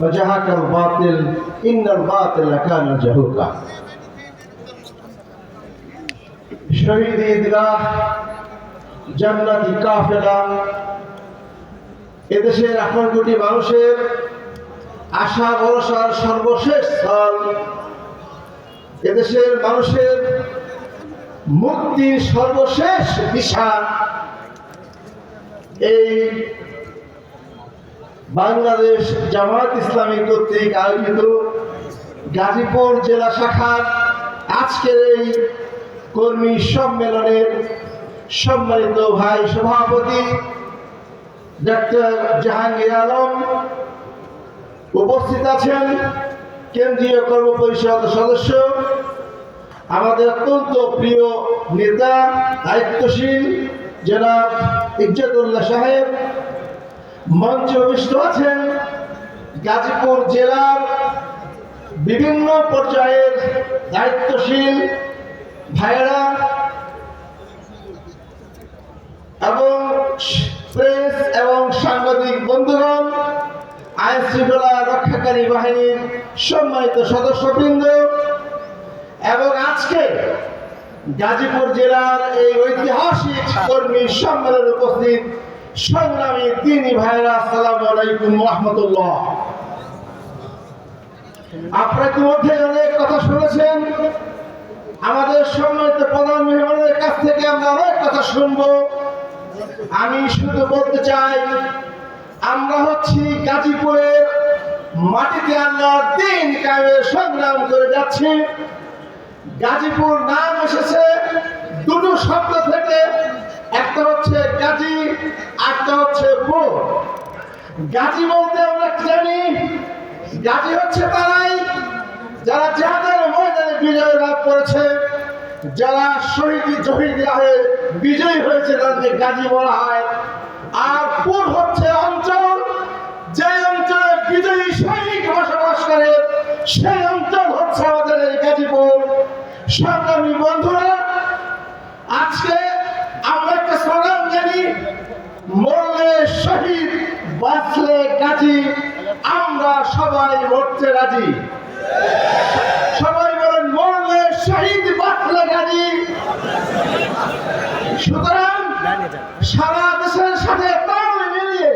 وجهك الباطل إن الباطل كان زهوقا শহীদ ঈদগাহ জান্নাতি কাফেলা এদেশের আঠারো কোটি মানুষের আশা ভরসার সর্বশেষ স্থল এদেশের মানুষের মুক্তির সর্বশেষ দিশা এই বাংলাদেশ জামাত ইসলামী কর্তৃক আয়োজিত গাজীপুর জেলা শাখার আজকের এই কর্মী সম্মেলনের সম্মানিত ভাই সভাপতি ডাক্তার জাহাঙ্গীর আলম উপস্থিত আছেন, কেন্দ্রীয় কর্ম পরিষদ সদস্য, আমাদের অত্যন্ত প্রিয় নেতা, দায়িত্বশীল জনাব ইজ্জতুল্লাহ সাহেব মঞ্চে অভিষ্ট আছেন গাজীপুর জেলার বিভিন্ন পর্যায়ের দায়িত্বশীল ভাইয়েরা এবং প্রেস এবং সাংবাদিক বন্ধুগণ আইন শৃঙ্খলা রক্ষাকারী বাহিনীর সম্মানিত সদস্যবৃন্দ, এবং আজকে গাজীপুর জেলার এই ঐতিহাসিক কর্মী সম্মেলনে উপস্থিত সংগ্রামী তিনি ভাইরা, আসসালামু আলাইকুম রহমতুল্লাহ। আপনারা ইতিমধ্যে অনেক কথা শুনেছেন? আমাদের সম্মানিত প্রধান মেহমানের কাছ থেকে আমরা অনেক কথা শুনব। আমি শুধু বলতে চাই, আমরা হচ্ছি গাজীপুরের মাটিতে আল্লাহর দিন কায়েমের সংগ্রাম করে যাচ্ছি। গাজীপুর নাম এসেছে দুটো শব্দ থেকে। একটা হচ্ছে গাজী একটা হচ্ছে পুর গাজী বলতে আমরা জানি? গাজী হচ্ছে তারাই যারা যাদের ময়দানে বিজয় লাভ করেছে, যারা শহীদ জহিদ হয়ে বিজয়ী হয়েছে তাদেরকে গাজী বলা হয়। আর পুর হচ্ছে অঞ্চল যে অঞ্চলে বিজয়ী সৈনিক বসবাস করে, সেই অঞ্চল হচ্ছে আমাদের গাজীপুর সংগ্রামী বন্ধুরা, আজকে মরলে শহীদ বাঁচলে গাজী আমরা সবাই মরতে রাজি। সবাই বলেন মরলে শহীদ বাঁচলে গাজী সুতরাং সারা দেশের সাথে তাল মিলিয়ে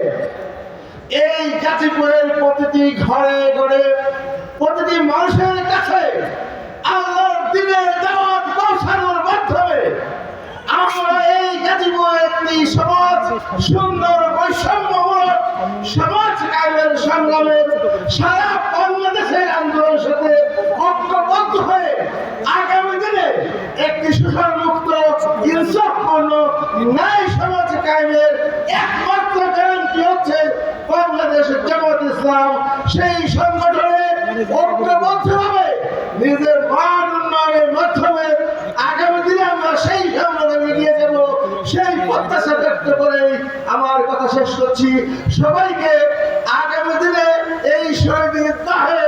এই গাজীপুরের প্রতিটি ঘরে ঘরে প্রতিটি মানুষের কাছে আল্লাহর দিনের দাওয়াত পৌঁছানোর মাধ্যমে আমরা এই গাজীপুর একটি সমাজ সুন্দর বৈষম্যমূলক সমাজ কায়েমের সংগ্রামের সারা বাংলাদেশের আন্দোলনের সাথে ঐক্যবদ্ধ হয়ে আগামী দিনে একটি শোষণ মুক্ত ইনসাফপূর্ণ ন্যায় সমাজ কায়েমের একমাত্র গ্যারান্টি হচ্ছে বাংলাদেশের জামাত ইসলাম। সেই সংগঠনে ঐক্যবদ্ধভাবে নিজের মান উন্নয়নের মাধ্যমে আগামী দিনে আমরা সেই সংগঠনে এগিয়ে যাব সেই প্রত্যাশা ব্যক্ত করে আমার কথা শেষ করছি। সবাইকে আগামী দিনে এই শহীদের দাহে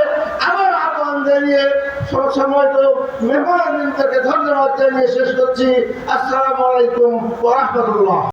আবার আহ্বান জানিয়ে সময় তো মেহমান ধন্যবাদ জানিয়ে শেষ করছি। আসসালামু আলাইকুম রাহমাতুল্লাহ।